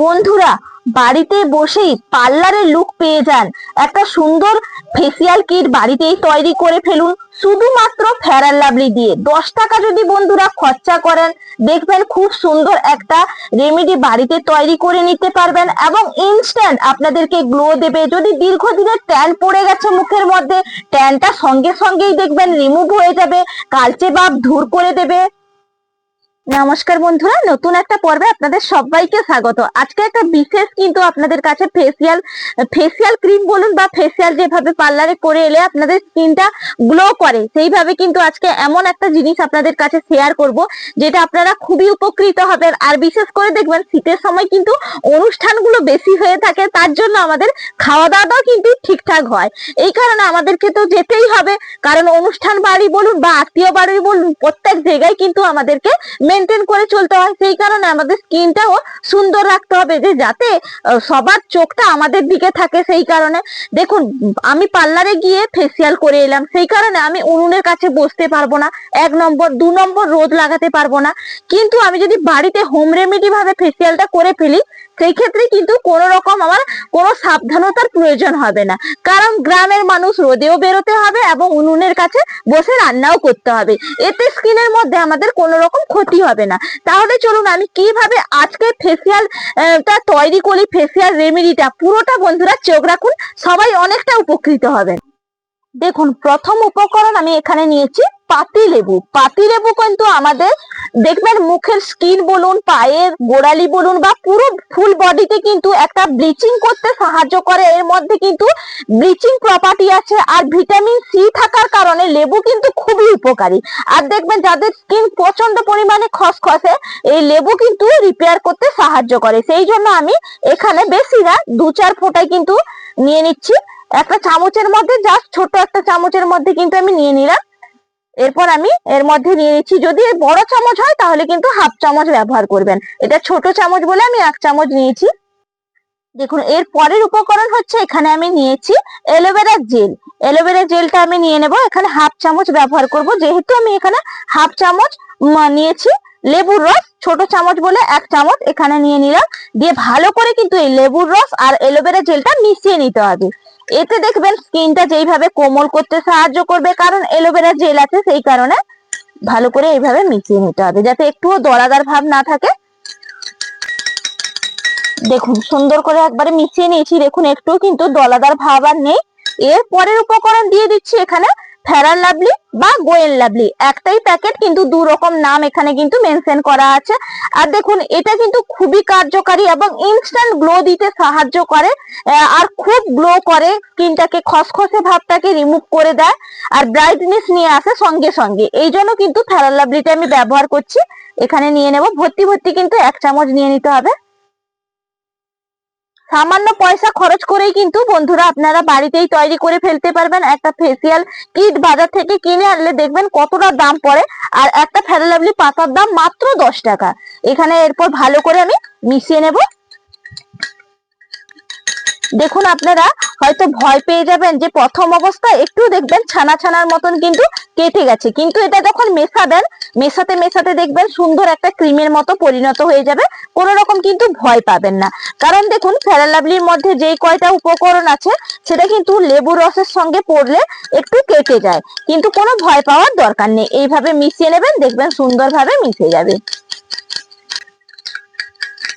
বন্ধুরা, বাড়িতে বসেই পার্লারের লুক পেয়ে যান। একটা সুন্দর ফেসিয়াল কিট বাড়িতেই তৈরি করে ফেলুন। শুধুমাত্র ফেয়ার লাভলি দিয়ে। দশ টাকা যদি বন্ধুরা খরচা করেন, দেখবেন খুব সুন্দর একটা রেমেডি বাড়িতে তৈরি করে নিতে পারবেন এবং ইনস্ট্যান্ট আপনাদেরকে গ্লো দেবে। যদি দীর্ঘদিনের ট্যান পড়ে গেছে মুখের মধ্যে ট্যানটা সঙ্গে সঙ্গেই দেখবেন রিমুভ হয়ে যাবে, কালচে বাপ ধূর করে দেবে। নমস্কার বন্ধুরা, নতুন একটা পর্বে আপনাদের সবাইকে স্বাগত। আজকে একটা বিশেষ কিন্তু আপনাদের কাছে ফেসিয়াল ফেসিয়াল ক্রিম বলুন বা ফেসিয়াল যেভাবে পার্লারে করে এলে আপনাদের স্কিনটা গ্লো করে, সেইভাবে কিন্তু আজকে এমন একটা জিনিস আপনাদের কাছে শেয়ার করব, যেটা আপনারা খুবই উপকৃত হবেন। আর বিশেষ করে দেখবেন, শীতের সময় কিন্তু অনুষ্ঠানগুলো বেশি হয়ে থাকে, তার জন্য আমাদের খাওয়া দাওয়াটাও কিন্তু ঠিকঠাক হয়। এই কারণে আমাদেরকে তো যেতেই হবে, কারণ অনুষ্ঠান বাড়ি বলুন বা আত্মীয় বাড়ি বলুন, প্রত্যেক জায়গায় কিন্তু আমাদেরকে মেনটেন করে চলতে হয়, সেই কারণে আমাদের স্কিনটাও সুন্দর রাখতে হবে যে যাতে সবার চোখটা আমাদের দিকে থাকে, সেই কারণে। দেখুন, আমি পার্লারে গিয়ে ফেসিয়াল করে এলাম, সেই কারণে আমি উনুনের কাছে বসতে পারব না, এক নম্বর, দু নম্বর রোদ লাগাতে পারব না। কিন্তু আমি যদি বাড়িতে হোম রেমেডি ভাবে ফেসিয়ালটা করে ফেলি সেই ক্ষেত্রে কিন্তু কোনো রকম আমার কোনো সাবধানতার প্রয়োজন হবে না। কারণ গ্রামের মানুষ রোদেও বেরোতে হবে এবং উনুনের কাছে বসে রান্নাও করতে হবে। এতে স্কিনের মধ্যে আমাদের কোনো রকম ক্ষতি হবে না। তাহলে চলুন আমি কীভাবে আজকে ফেসিয়াল টা তৈরি করি ফেসিয়াল রেমেডিটা পুরোটা বন্ধুরা চোখ রাখুন, সবাই অনেকটা উপকৃত হবেন। দেখুন, প্রথম উপকরণ আমি এখানে নিয়েছি পাতি লেবু পাতি লেবু কিন্তু আমাদের দেখবেন মুখের স্কিন বলুন, পায়ের গোড়ালি বলুন বা পুরো ফুল বডিতে কিন্তু একটা ব্লিচিং করতে সাহায্য করে। এর মধ্যে কিন্তু ব্লিচিং প্রপার্টি আছে আর ভিটামিন সি থাকার কারণে লেবু কিন্তু খুবই উপকারী। আর দেখবেন যাদের স্কিন প্রচণ্ড পরিমাণে খসখসে, এই লেবু কিন্তু রিপেয়ার করতে সাহায্য করে। সেই জন্য আমি এখানে বেশি না, দু চার ফোঁটায় কিন্তু নিয়ে নিচ্ছি। একটা চামচের মধ্যে জাস্ট ছোট একটা চামচের মধ্যে কিন্তু আমি নিয়ে নিলাম। এরপর আমি এর মধ্যে নিয়ে নিচ্ছি। যদি বড় চামচ হয়, তাহলে কিন্তু হাফ চামচ ব্যবহার করবেন। এটা ছোট চামচ বলে আমি এক চামচ নিয়েছি। দেখুন, এর পরের উপকরণ হচ্ছে এখানে আমি নিয়েছি অ্যালোভেরা জেল। অ্যালোভেরা জেলটা আমি নিয়ে নেব। এখানে হাফ চামচ ব্যবহার করব। যেহেতু আমি এখানে হাফ চামচ নিয়েছি লেবুর রস, ছোট চামচ বলে এক চামচ এখানে নিয়ে নিলাম। দিয়ে ভালো করে কিন্তু এই লেবুর রস আর অ্যালোভেরা জেলটা মিশিয়ে নিতে হবে। এতে দেখবেন স্কিনটা যেইভাবে কোমল করতে সাহায্য করবে, কারণ অ্যালোভেরা জেল আছে সেই কারণে ভালো করে এইভাবে মিশিয়ে নিতে হবে, যাতে একটুও দরাদার ভাব না থাকে। দেখুন, সুন্দর করে একবারে মিশিয়ে নিয়েছি। দেখুন একটু কিন্তু দলাদার ভাব আর নেই। এর পরের উপকরণ দিয়ে দিচ্ছি এখানে ফেরার লাভলি বা গোয়েল লাভলি, একটাই প্যাকেট কিন্তু দু রকম নাম এখানে কিন্তু মেনশন করা আছে। আর দেখুন, এটা কিন্তু খুবই কার্যকারী এবং ইনস্ট্যান্ট গ্লো দিতে সাহায্য করে আর খুব গ্লো করে, স্কিনটাকে খসখসে ভাবটাকে রিমুভ করে দেয়, আর ব্রাইটনেস নিয়ে আসে সঙ্গে সঙ্গে। এই জন্য কিন্তু ফেরার লাভলিটা আমি ব্যবহার করছি। এখানে নিয়ে নেব, ভর্তি ভর্তি কিন্তু এক চামচ নিয়ে নিতে হবে। সামান্য পয়সা খরচ করেই কিন্তু বন্ধুরা আপনারা বাড়িতেই তৈরি করে ফেলতে পারবেন। একটা ফেসিয়াল কিট বাজার থেকে কিনে আনলে দেখবেন কতটা দাম পড়ে। আর একটা ফেরালাভলি পাতার দাম মাত্র দশ টাকা। এখানে এরপর ভালো করে আমি মিশিয়ে নেব। দেখুন আপনারা হয়তো ভয় পেয়ে যাবেন যে প্রথম অবস্থায় একটু দেখবেন ছানা ছানার মতন কিন্তু কেটে গেছে। কিন্তু এটা যখন মেশাবেন মেশাতে মেশাতে দেখবেন সুন্দর একটা ক্রিমের মতো পরিণত হয়ে যাবে, কোনো রকম কিন্তু ভয় পাবেন না। কারণ দেখুন ফেরালাভলির মধ্যে যেই কয়টা উপকরণ আছে, সেটা কিন্তু লেবু রসের সঙ্গে পড়লে একটু কেটে যায়। কিন্তু কোনো ভয় পাওয়ার দরকার নেই। এইভাবে মিশিয়ে নেবেন, দেখবেন সুন্দরভাবে মিশে যাবে।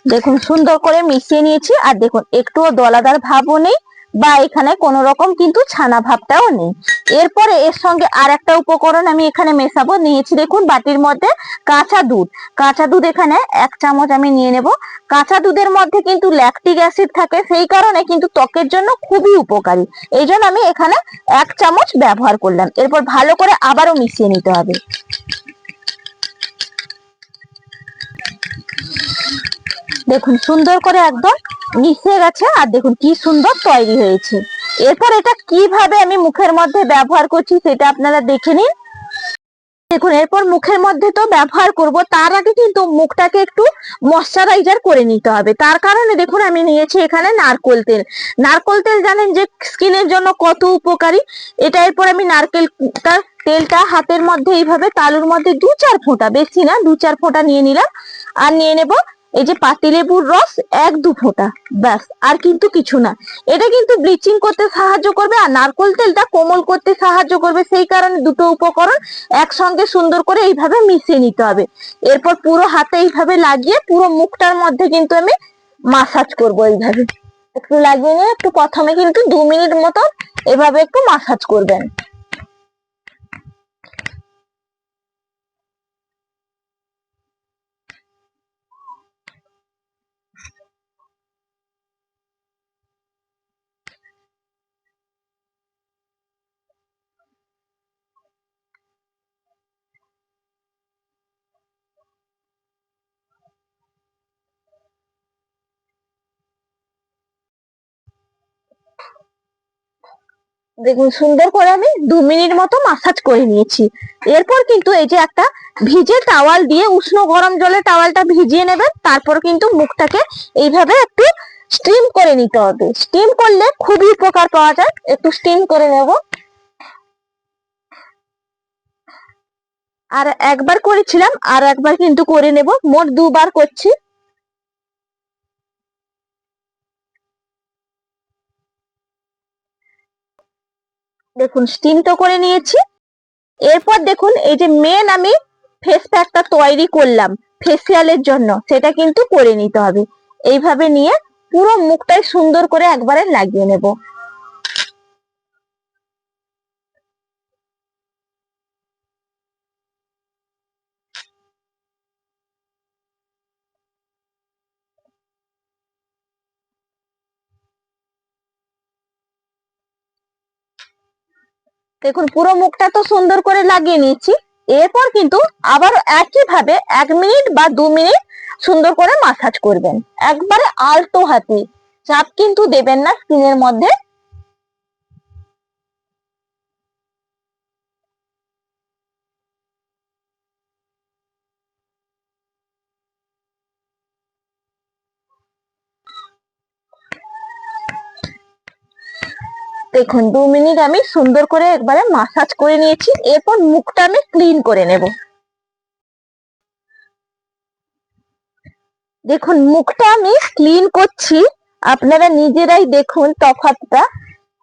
দেখুন, সুন্দর করে মিশিয়ে নিয়েছি। আর দেখুন, একটুও দলাদার ভাবও নেই। বা এখানে কোনো রকম কিন্তু ছানা ভাবটাও নেই। এরপরে এর সঙ্গে আর একটা উপকরণ আমি এখানে মেশাবো। নিয়েছি দেখুন বাটির মধ্যে কাঁচা দুধ। কাঁচা দুধ এখানে এক চামচ আমি নিয়ে নেব। কাঁচা দুধের মধ্যে কিন্তু ল্যাকটিক অ্যাসিড থাকে, সেই কারণে কিন্তু ত্বকের জন্য খুবই উপকারী। এই জন্য আমি এখানে এক চামচ ব্যবহার করলাম। এরপর ভালো করে আবারও মিশিয়ে নিতে হবে। দেখুন সুন্দর করে একদম মিশে গেছে আর দেখুন কি সুন্দর তৈরি হয়েছে। এরপর এটা কীভাবে আমি মুখের মধ্যে ব্যবহার করছি সেটা আপনারা দেখে নিন। দেখুন, এরপর মুখের মধ্যে তো ব্যবহার করব, তার আগে কিন্তু মুখটাকে একটু ময়শ্চারাইজার করে নিতে হবে। তার কারণে দেখুন, আমি নিয়েছি এখানে নারকোল তেল। নারকোল তেল জানেন যে স্কিনের জন্য কত উপকারী? এটা এরপর আমি নারকেল তেলটা হাতের মধ্যে এইভাবে তালুর মধ্যে দু চার ফোঁটা, বেশি না দু চার ফোঁটা নিয়ে নিলাম। আর নিয়ে নেব এই যে পাতিলেবুর রস, এক দু ফোঁটা, ব্যাস, আর কিন্তু কিছু না। এটা কিন্তু ব্লিচিং করতে সাহায্য করবে, আর নারকোল তেলটা কোমল করতে সাহায্য করবে। সেই কারণে দুটো উপকরণ একসঙ্গে সুন্দর করে এইভাবে মিশিয়ে নিতে হবে। এরপর পুরো হাতে এইভাবে লাগিয়ে পুরো মুখটার মধ্যে কিন্তু আমি মাসাজ করব এইভাবে। একটু লাগিয়ে নিয়ে একটু প্রথমে কিন্তু দু মিনিট মতন এভাবে একটু মাসাজ করবেন। দেখুন, সুন্দর করে আমি দু মিনিট মতো মাসাজ করে নিয়েছি। এরপর কিন্তু এই যে একটা ভিজে টাওয়াল দিয়ে উষ্ণ গরম জলে টাওয়ালটা ভিজিয়ে নেবেন, তারপর কিন্তু মুখটাকে এইভাবে একটু স্টিম করে নিতে হবে। স্টিম করলে খুবই উপকার পাওয়া যায়। একটু স্টিম করে নেব। আর একবার করেছিলাম, আর একবার কিন্তু করে নেব। মোট দুবার করছি। দেখুন স্টিম তো করে নিয়েছি। এরপর দেখুন, এই যে মেন আমি ফেস প্যাকটা তৈরি করলাম ফেসিয়ালের জন্য, সেটা কিন্তু করে নিতে হবে। এইভাবে নিয়ে পুরো মুখটাই সুন্দর করে একবারে লাগিয়ে নেব। দেখুন, পুরো মুখটা তো সুন্দর করে লাগিয়ে নিয়েছি। এরপর কিন্তু আবার একই ভাবে এক মিনিট বা দু মিনিট সুন্দর করে মাসাজ করবেন। একবারে আলতো হাতে। চাপ কিন্তু দেবেন না, স্কিনের মধ্যে। দেখুন, দু মিনিট আমি সুন্দর করে একবারে মাসাজ করে নিয়েছি, এরপর মুখটা আমি ক্লিন করে নেব। দেখুন, মুখটা আমি ক্লিন করছি, আপনারা নিজেরাই দেখুন তফাৎটা।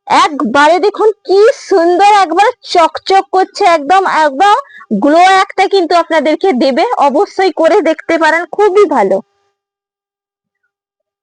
একবারে দেখুন কি সুন্দর একবার চকচক করছে, একদম একদম গ্লো একটা কিন্তু আপনাদেরকে দেবে, অবশ্যই করে দেখতে পারেন, খুবই ভালো।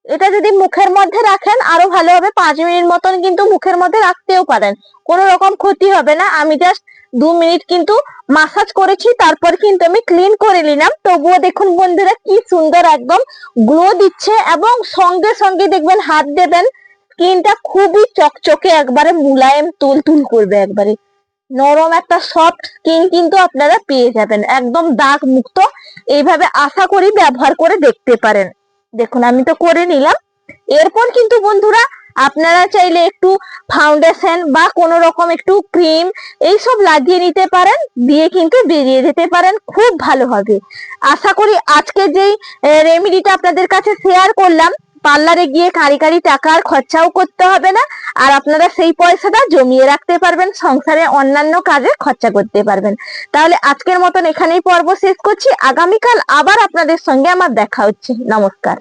এটা যদি মুখের মধ্যে রাখেন, আরও ভালো হবে। পাঁচ মিনিট মতন কিন্তু মুখের মধ্যে রাখতেও পারেন। কোনো রকম ক্ষতি হবে না। আমি জাস্ট দু মিনিট কিন্তু মাসাজ করেছি, তারপর কিন্তু আমি ক্লিন করে নিলাম। তবুও দেখুন বন্ধুরা, কি সুন্দর একদম গ্লো দিচ্ছে এবং সঙ্গে সঙ্গে দেখবেন হাত দেবেন। স্কিনটা খুবই চকচকে, একবারে মুলায়েম তুল তুল করবে একবারে। নরম একটা সফট স্কিন কিন্তু আপনারা পেয়ে যাবেন। একদম দাগ মুক্ত। এইভাবে আশা করি ব্যবহার করে দেখতে পারেন। দেখুন, আমি তো করে নিলাম। এরপর কিন্তু বন্ধুরা, আপনারা চাইলে একটু ফাউন্ডেশন বা কোনো রকম একটু ক্রিম এই সব লাগিয়ে নিতে পারেন, দিয়ে কিন্তু বেরিয়ে যেতে পারেন, খুব ভালো হবে। আশা করি আজকে যেই রেমেডিটা আপনাদের কাছে শেয়ার করলাম পার্লারে গিয়ে কারি কারি টাকার খরচাও করতে হবে না, আর আপনারা সেই পয়সাটা জমিয়ে রাখতে পারবেন, সংসারে অন্যান্য কাজে খরচা করতে পারবেন। তাহলে আজকের মতন এখানেই পর্ব শেষ করছি। আগামীকাল আবার আপনাদের সঙ্গে আমার দেখা হচ্ছে। নমস্কার।